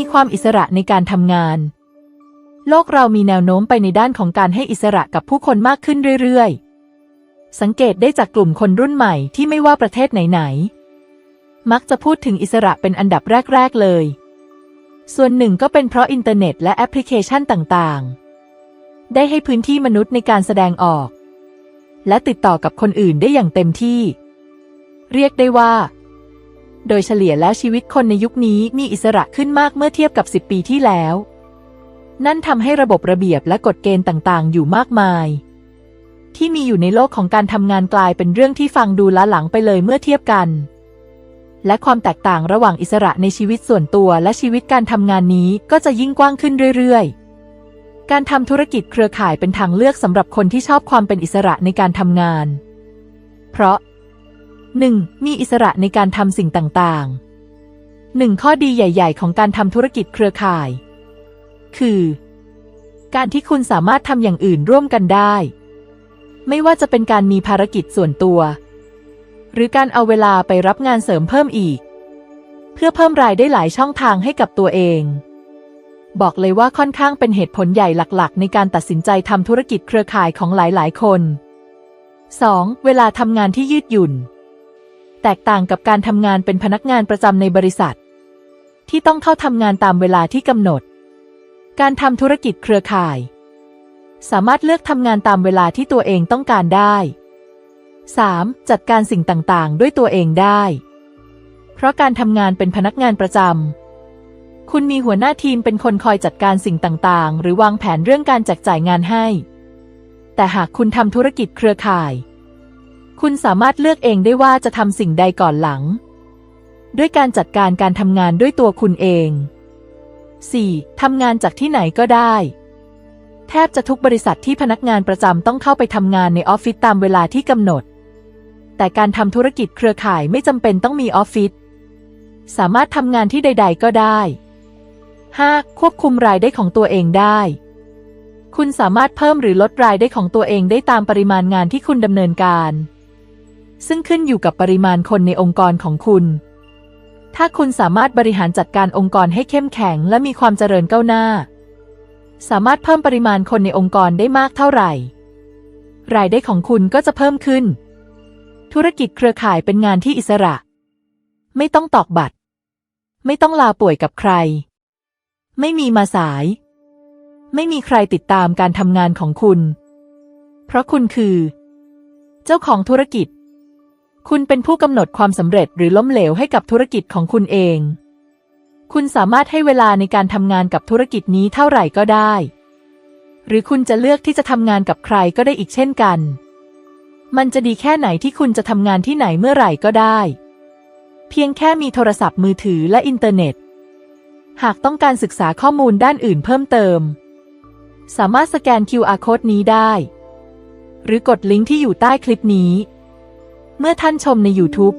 มีความอิสระในการทำงาน โลกเรามีแนวโน้มไปในด้านของการให้อิสระกับผู้คนมากขึ้นเรื่อยๆ สังเกตได้จากกลุ่มคนรุ่นใหม่ที่ไม่ว่าประเทศไหนๆ มักจะพูดถึงอิสระเป็นอันดับแรก ๆ เลย ส่วนหนึ่งก็เป็นเพราะอินเทอร์เน็ตและแอปพลิเคชันต่างๆ ได้ให้พื้นที่มนุษย์ในการแสดงออก และติดต่อกับคนอื่นได้อย่างเต็มที่ เรียกได้ว่า โดยเฉลี่ยแล้วชีวิตคนในยุคนี้มีอิสระขึ้นมากเมื่อเทียบกับ 10 ปีที่แล้ว นั่นทำให้ระบบระเบียบและกฎเกณฑ์ต่างๆ อยู่มากมาย ที่มีอยู่ในโลกของการทำงานกลายเป็นเรื่องที่ฟังดูล้าหลังไปเลยเมื่อเทียบกัน และความแตกต่างระหว่างอิสระในชีวิตส่วนตัวและชีวิตการทำงานนี้ก็จะยิ่งกว้างขึ้นเรื่อยๆ การทำธุรกิจเครือข่ายเป็นทางเลือกสำหรับคนที่ชอบความเป็นอิสระในการทำงาน เพราะ 1. มีอิสระในการทำสิ่งต่างๆหนึ่งข้อดีใหญ่ ๆ ของการทำธุรกิจเครือข่าย คือ การที่คุณสามารถทำอย่างอื่นร่วมกันได้ ไม่ว่าจะเป็นการมีภารกิจส่วนตัว หรือการเอาเวลาไปรับงานเสริมเพิ่มอีก เพื่อเพิ่มรายได้หลายช่องทางให้กับตัวเอง บอกเลยว่าค่อนข้างเป็นเหตุผลใหญ่หลักๆ ในการตัดสินใจทำธุรกิจเครือข่ายของหลายๆ คน 2. เวลาทำงานที่ยืดหยุ่น แตกต่างกับการทำงานเป็นพนักงานประจำในบริษัท ที่ต้องเข้าทำงานตามเวลาที่กำหนด การทำธุรกิจเครือข่าย สามารถเลือกทำงานตามเวลาที่ตัวเองต้องการได้ 3. จัดการสิ่งต่างๆ ด้วยตัวเองได้ เพราะการทำงานเป็นพนักงานประจำ คุณมีหัวหน้าทีมเป็นคนคอยจัดการสิ่งต่างๆ หรือวางแผนเรื่องการแจกจ่ายงานให้ แต่หากคุณทำธุรกิจเครือข่าย คุณสามารถเลือกเองได้ว่าจะทำสิ่งใดก่อนหลัง ด้วยการจัดการการทำงานด้วยตัวคุณเอง 4. ทำงานจากที่ไหนก็ได้ แทบจะทุกบริษัทที่พนักงานประจำต้องเข้าไปทำงานในออฟฟิศตามเวลาที่กำหนด แต่การทำธุรกิจเครือข่ายไม่จำเป็นต้องมีออฟฟิศ สามารถทำงานที่ใด ๆ ก็ได้ 5. ควบคุมรายได้ของตัวเองได้ คุณสามารถเพิ่มหรือลดรายได้ของตัวเองได้ตามปริมาณงานที่คุณดำเนินการ ซึ่งขึ้นอยู่กับปริมาณคนในองค์กรของคุณ ถ้าคุณสามารถบริหารจัดการองค์กรให้เข้มแข็งและมีความเจริญก้าวหน้า สามารถเพิ่มปริมาณคนในองค์กรได้มากเท่าไหร่ รายได้ของคุณก็จะเพิ่มขึ้น ธุรกิจเครือข่ายเป็นงานที่อิสระ ไม่ต้องตอกบัตร ไม่ต้องลาป่วยกับใคร ไม่มีมาสาย ไม่มีใครติดตามการทำงานของคุณ เพราะคุณคือ เจ้าของธุรกิจ คุณเป็นผู้กำหนดความสำเร็จหรือล้มเหลวให้กับธุรกิจของคุณเอง คุณสามารถให้เวลาในการทำงานกับธุรกิจนี้เท่าไหร่ก็ได้ หรือคุณจะเลือกที่จะทำงานกับใครก็ได้อีกเช่นกัน มันจะดีแค่ไหนที่คุณจะทำงานที่ไหนเมื่อไหร่ก็ได้ เพียงแค่มีโทรศัพท์มือถือและอินเทอร์เน็ต หากต้องการศึกษาข้อมูลด้านอื่นเพิ่มเติม สามารถสแกน QR code นี้ได้ หรือกดลิงก์ที่อยู่ใต้คลิปนี้ เมื่อท่านชมใน YouTube